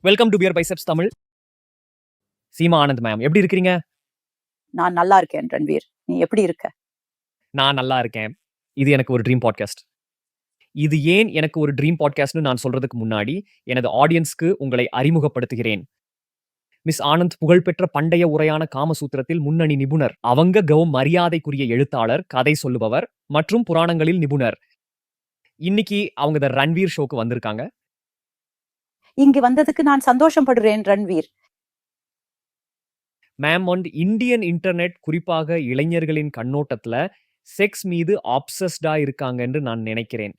Welcome to Beer Biceps Tamil Seema Anand ma'am எப்படி இருக்கிறீங்க? நான் நல்லா இருக்கேன் ரன்வீர். நீ எப்படி இருக்க? நான் நல்லா இருக்கேன். இது எனக்கு ஒரு ட்ரீம் பாட்காஸ்ட் இது ஏன் எனக்கு ஒரு ட்ரீம் பாட்காஸ்ட்னு நான் சொல்றதுக்கு முன்னாடி எனது ஆடியன்ஸ்க்கு உங்களை அறிமுகப்படுத்துகிறேன். மிஸ் ஆனந்த் புகழ்பெற்ற பண்டைய உரையான காமசூத்திரத்தில் முன்னணி நிபுணர் அவங்க கவும் மரியாதைக்குரிய எழுத்தாளர் கதை சொல்லுபவர் மற்றும் புராணங்களில் நிபுணர். இன்னைக்கு அவங்க த ரன்வீர் ஷோக்கு வந்திருக்காங்க. இங்கு வந்ததுக்கு நான் சந்தோஷப்படுறேன் ரன்வீர். மேம் வந்து இந்தியன் இன்டர்நெட் குறிப்பாக இளைஞர்களின் கண்ணோட்டத்துல செக்ஸ் மீது ஆப்சஸ்டா இருக்காங்கன்னு நான் நினைக்கிறேன்.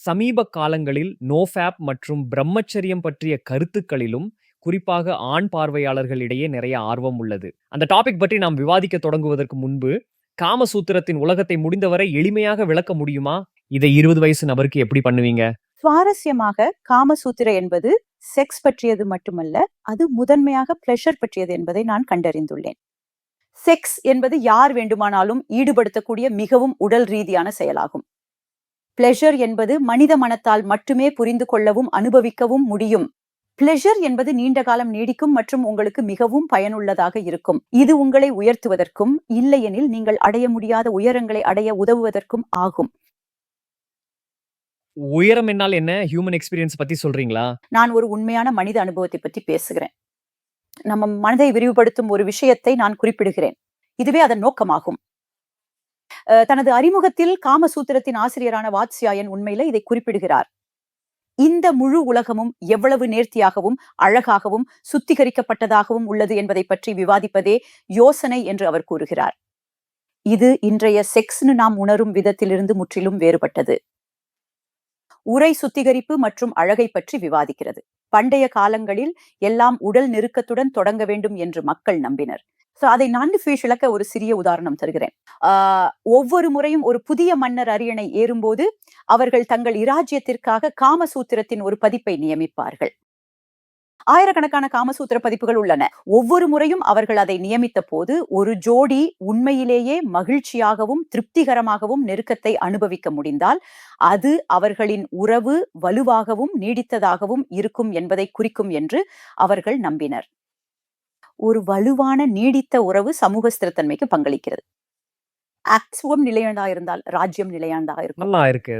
சமீப காலங்களில் நோஃபேப் மற்றும் பிரம்மச்சரியம் பற்றிய கருத்துக்களிலும் குறிப்பாக ஆண் பார்வையாளர்களிடையே நிறைய ஆர்வம் உள்ளது. அந்த டாபிக் பற்றி நாம் விவாதிக்க தொடங்குவதற்கு முன்பு காமசூத்திரத்தின் உலகத்தை முடிந்தவரை எளிமையாக விளக்க முடியுமா? இதை இருபது வயசு நபருக்கு எப்படி பண்ணுவீங்க? சுவாரஸ்யமாக காமசூத்திர என்பது செக்ஸ் பற்றியது மட்டுமல்ல அது முதன்மையாக பிளஷர் பற்றியது என்பதை நான் கண்டறிந்துள்ளேன். செக்ஸ் என்பது யார் வேண்டுமானாலும் ஈடுபடுத்தக்கூடிய மிகவும் உடல் ரீதியான செயலாகும். பிளஷர் என்பது மனித மனத்தால் மட்டுமே புரிந்து கொள்ளவும் அனுபவிக்கவும் முடியும். பிளஷர் என்பது நீண்ட காலம் நீடிக்கும் மற்றும் உங்களுக்கு மிகவும் பயனுள்ளதாக இருக்கும். இது உங்களை உயர்த்துவதற்கும் இல்லையெனில் நீங்கள் அடைய முடியாத உயரங்களை அடைய உதவுவதற்கும் ஆகும். உயரம் என்னால் என்ன? ஹியூமன் எக்ஸ்பீரியன்ஸ் பத்தி சொல்றீங்களா? நான் ஒரு உண்மையான மனித அனுபவத்தை பற்றி பேசுகிறேன். நம்ம மனதை விரிவுபடுத்தும் ஒரு விஷயத்தை நான் குறிப்பிடுகிறேன். இதுவே அதன் நோக்கமாகும். தனது அறிமுகத்தில் காமசூத்திரத்தின் ஆசிரியரான வாத்ஸ்யாயன் உண்மையில இதை குறிப்பிடுகிறார். இந்த முழு உலகமும் எவ்வளவு நேர்த்தியாகவும் அழகாகவும் சுத்திகரிக்கப்பட்டதாகவும் உள்ளது என்பதை பற்றி விவாதிப்பதே யோசனை என்று அவர் கூறுகிறார். இது இன்றைய செக்ஸ்னு நாம் உணரும் விதத்திலிருந்து முற்றிலும் வேறுபட்டது. உரை சுத்திகரிப்பு மற்றும் அழகை பற்றி விவாதிக்கிறது. பண்டைய காலங்களில் எல்லாம் உடல் நெருக்கத்துடன் தொடங்க வேண்டும் என்று மக்கள் நம்பினர். சோ அதை நான்கு ஃபீஷ் இழக்க ஒரு சிறிய உதாரணம் தருகிறேன். ஆஹ் ஒவ்வொரு முறையும் ஒரு புதிய மன்னர் அரியணை ஏறும்போது அவர்கள் தங்கள் இராஜ்யத்திற்காக காமசூத்திரத்தின் ஒரு பதிப்பை நியமிப்பார்கள். ஆயிரக்கணக்கான காமசூத்திர பதிப்புகள் உள்ளன. ஒவ்வொரு முறையும் அவர்கள் அதை நியமித்த போது ஒரு ஜோடி உண்மையிலேயே மகிழ்ச்சியாகவும் திருப்திகரமாகவும் நெருக்கத்தை அனுபவிக்க முடிந்தால் அது அவர்களின் உறவு வலுவாகவும் நீடித்ததாகவும் இருக்கும் என்பதை குறிக்கும் என்று அவர்கள் நம்பினர். ஒரு வலுவான நீடித்த உறவு சமூக ஸ்திரத்தன்மைக்கு பங்களிக்கிறது. ஆக்சுவம் நிலையானதா இருந்தால் ராஜ்யம் இருக்கும். நல்லா இருக்கு.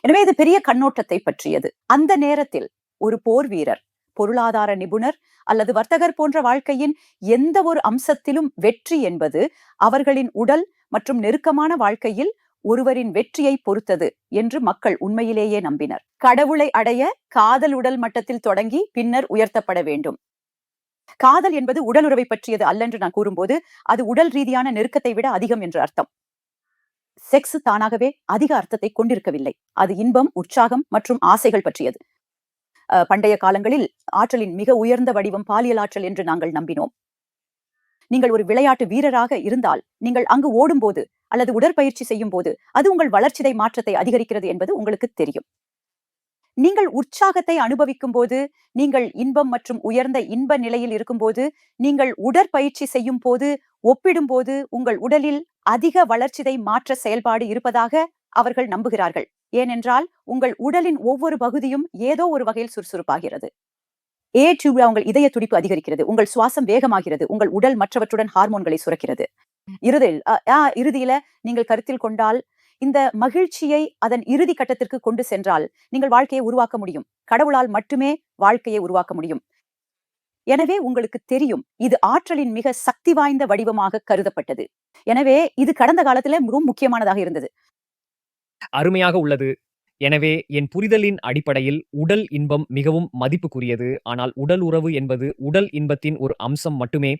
எனவே இது பெரிய கண்ணோட்டத்தை பற்றியது. அந்த நேரத்தில் ஒரு போர் வீரர் பொருளாதார நிபுணர் அல்லது வர்த்தகர் போன்ற வாழ்க்கையின் எந்த ஒரு அம்சத்திலும் வெற்றி என்பது அவர்களின் உடல் மற்றும் நெருக்கமான வாழ்க்கையில் ஒருவரின் வெற்றியை பொறுத்தது என்று மக்கள் உண்மையிலேயே நம்பினர். கடவுளை அடைய காதல் உடல் மட்டத்தில் தொடங்கி பின்னர் உயர்த்தப்பட வேண்டும். காதல் என்பது உடலுறவை பற்றியது அல்லென்று நான் கூறும்போது அது உடல் ரீதியான நெருக்கத்தை விட அதிகம் என்று அர்த்தம். செக்ஸ் தானாகவே அதிக அர்த்தத்தை கொண்டிருக்கவில்லை. அது இன்பம் உற்சாகம் மற்றும் ஆசைகள் பற்றியது. பண்டைய காலங்களில் ஆற்றலின் மிக உயர்ந்த வடிவம் பாலியல் ஆற்றல் என்று நாங்கள் நம்பினோம். நீங்கள் ஒரு விளையாட்டு வீரராக இருந்தால் நீங்கள் அங்கு ஓடும்போது அல்லது உடற்பயிற்சி செய்யும் போது அது உங்கள் வளர்ச்சிதை மாற்றத்தை அதிகரிக்கிறது என்பது உங்களுக்கு தெரியும். நீங்கள் உற்சாகத்தை அனுபவிக்கும் போது நீங்கள் இன்பம் மற்றும் உயர்ந்த இன்ப நிலையில் இருக்கும்போது நீங்கள் உடற்பயிற்சி செய்யும் போது ஒப்பிடும்போது உங்கள் உடலில் அதிக வளர்ச்சிதை மாற்ற செயல்பாடு இருப்பதாக அவர்கள் நம்புகிறார்கள். ஏனென்றால் உங்கள் உடலின் ஒவ்வொரு பகுதியும் ஏதோ ஒரு வகையில் சுறுசுறுப்பாகிறது. ஏ டியூப்ல உங்கள் இதய துடிப்பு அதிகரிக்கிறது. உங்கள் சுவாசம் வேகமாகிறது. உங்கள் உடல் மற்றவற்றுடன் ஹார்மோன்களை சுரக்கிறது. இறுதியில் இறுதியில நீங்கள் கருத்தில் கொண்டால் இந்த மகிழ்ச்சியை அதன் இறுதி கட்டத்திற்கு கொண்டு சென்றால் நீங்கள் வாழ்க்கையை உருவாக்க முடியும். கடவுளால் மட்டுமே வாழ்க்கையை உருவாக்க முடியும். எனவே உங்களுக்கு தெரியும் இது ஆற்றலின் மிக சக்தி வாய்ந்த வடிவமாக கருதப்பட்டது. எனவே இது கடந்த காலத்துல மிகவும் முக்கியமானதாக இருந்தது. அருமையாக உள்ளது. எனவே என் புரிதலின் அடிப்படையில் உடல் இன்பம் மிகவும் மதிப்புக்குரியது. ஆனால் உடல் உறவு என்பது உடல் இன்பத்தின் ஒரு அம்சம் மட்டுமே.